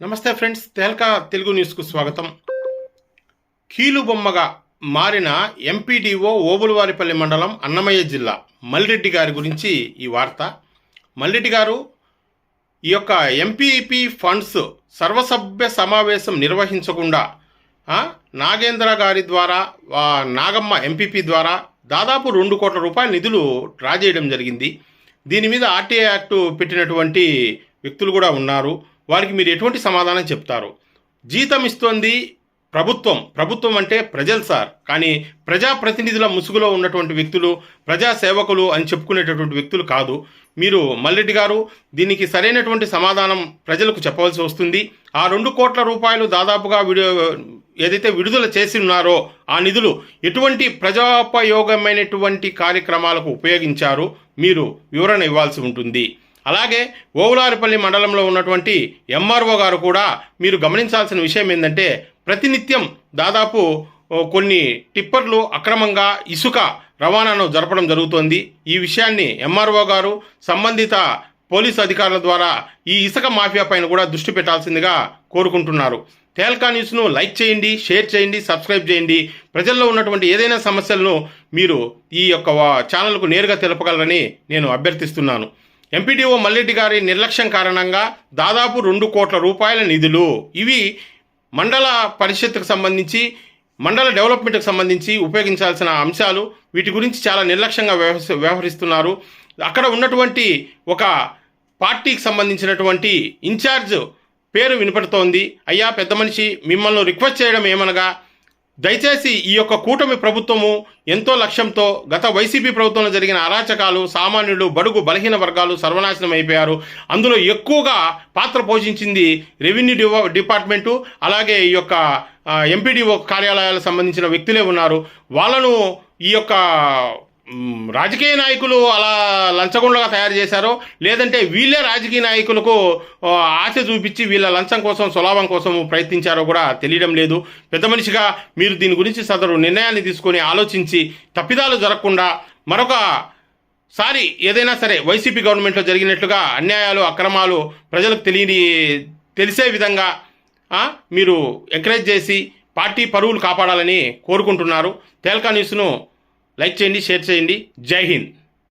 నమస్తే ఫ్రెండ్స్ తేల్కా తెలుగు న్యూస్కు స్వాగతం. కీలుబొమ్మగా మారిన ఎంపీడీఓ ఓబులవారిపల్లి మండలం అన్నమయ్య జిల్లా మల్రెడ్డి గారి గురించి ఈ వార్త. మల్రెడ్డి గారు ఈ యొక్క ఎంపీపీ ఫండ్స్ సర్వసభ్య సమావేశం నిర్వహించకుండా నాగేంద్ర గారి ద్వారా నాగమ్మ ఎంపీపీ ద్వారా దాదాపు రెండు కోట్ల రూపాయల నిధులు డ్రా చేయడం జరిగింది. దీని మీద ఆర్టీఐ యాక్ట్ పెట్టినటువంటి వ్యక్తులు కూడా ఉన్నారు. వారికి మీరు ఎటువంటి సమాధానం చెప్తారు? జీతం ఇస్తోంది ప్రభుత్వం. ప్రభుత్వం అంటే ప్రజలు సార్. కానీ ప్రజాప్రతినిధుల ముసుగులో ఉన్నటువంటి వ్యక్తులు ప్రజా సేవకులు అని చెప్పుకునేటటువంటి వ్యక్తులు కాదు. మీరు మల్లెడ్డి గారు దీనికి సరైనటువంటి సమాధానం ప్రజలకు చెప్పవలసి వస్తుంది. ఆ రెండు కోట్ల రూపాయలు దాదాపుగా విడు ఏదైతే విడుదల చేసి ఉన్నారో ఆ నిధులు ఎటువంటి ప్రజాపయోగమైనటువంటి కార్యక్రమాలకు ఉపయోగించారు? మీరు వివరణ ఇవ్వాల్సి ఉంటుంది. అలాగే ఓవులారిపల్లి మండలంలో ఉన్నటువంటి ఎంఆర్ఓ గారు కూడా మీరు గమనించాల్సిన విషయం ఏంటంటే ప్రతినిత్యం దాదాపు కొన్ని టిప్పర్లు అక్రమంగా ఇసుక రవాణాను జరపడం జరుగుతోంది. ఈ విషయాన్ని ఎంఆర్ఓ గారు సంబంధిత పోలీసు అధికారుల ద్వారా ఈ ఇసుక మాఫియా పైన కూడా దృష్టి పెట్టాల్సిందిగా కోరుకుంటున్నారు. తేల్కా న్యూస్ను లైక్ చేయండి షేర్ చేయండి సబ్స్క్రైబ్ చేయండి. ప్రజల్లో ఉన్నటువంటి ఏదైనా సమస్యలను మీరు ఈ యొక్క ఛానల్కు నేరుగా తెలపగలరని నేను అభ్యర్థిస్తున్నాను. ఎంపీడీఓ మల్లెడ్డి గారి నిర్లక్ష్యం కారణంగా దాదాపు రెండు కోట్ల రూపాయల నిధులు. ఇవి మండల పరిషత్కు సంబంధించి మండల డెవలప్మెంట్కి సంబంధించి ఉపయోగించాల్సిన అంశాలు. వీటి గురించి చాలా నిర్లక్ష్యంగా వ్యవహరిస్తున్నారు. అక్కడ ఉన్నటువంటి ఒక పార్టీకి సంబంధించినటువంటి ఇన్ఛార్జ్ పేరు వినపడుతోంది. అయ్యా పెద్ద మనిషి మిమ్మల్ని రిక్వెస్ట్ చేయడం ఏమనగా దయచేసి ఈ యొక్క కూటమి ప్రభుత్వము ఎంతో లక్ష్యంతో గత వైసీపీ ప్రభుత్వంలో జరిగిన అరాచకాలు సామాన్యులు బడుగు బలహీన వర్గాలు సర్వనాశనం అయిపోయారు. అందులో ఎక్కువగా పాత్ర పోషించింది రెవెన్యూ డివా డిపార్ట్మెంటు అలాగే ఈ యొక్క ఎంపీడీఓ కార్యాలయాలకు సంబంధించిన వ్యక్తులే ఉన్నారు. వాళ్ళను ఈ యొక్క రాజకీయ నాయకులు అలా లంచగొండగా తయారు చేశారో లేదంటే వీళ్ళే రాజకీయ నాయకులకు ఆశ చూపించి వీళ్ళ లంచం కోసం స్వలాభం కోసం ప్రయత్నించారో కూడా తెలియడం లేదు. పెద్ద మనిషిగా మీరు దీని గురించి సదరు నిర్ణయాన్ని తీసుకొని ఆలోచించి తప్పిదాలు జరగకుండా మరొక సారి ఏదైనా సరే వైసీపీ గవర్నమెంట్లో జరిగినట్లుగా అన్యాయాలు అక్రమాలు ప్రజలకు తెలియని తెలిసే విధంగా మీరు ఎంకరేజ్ చేసి పార్టీ పరువులు కాపాడాలని కోరుకుంటున్నారు. తేల్కా న్యూస్ను లైక్ చేయండి షేర్ చేయండి. జై హింద్.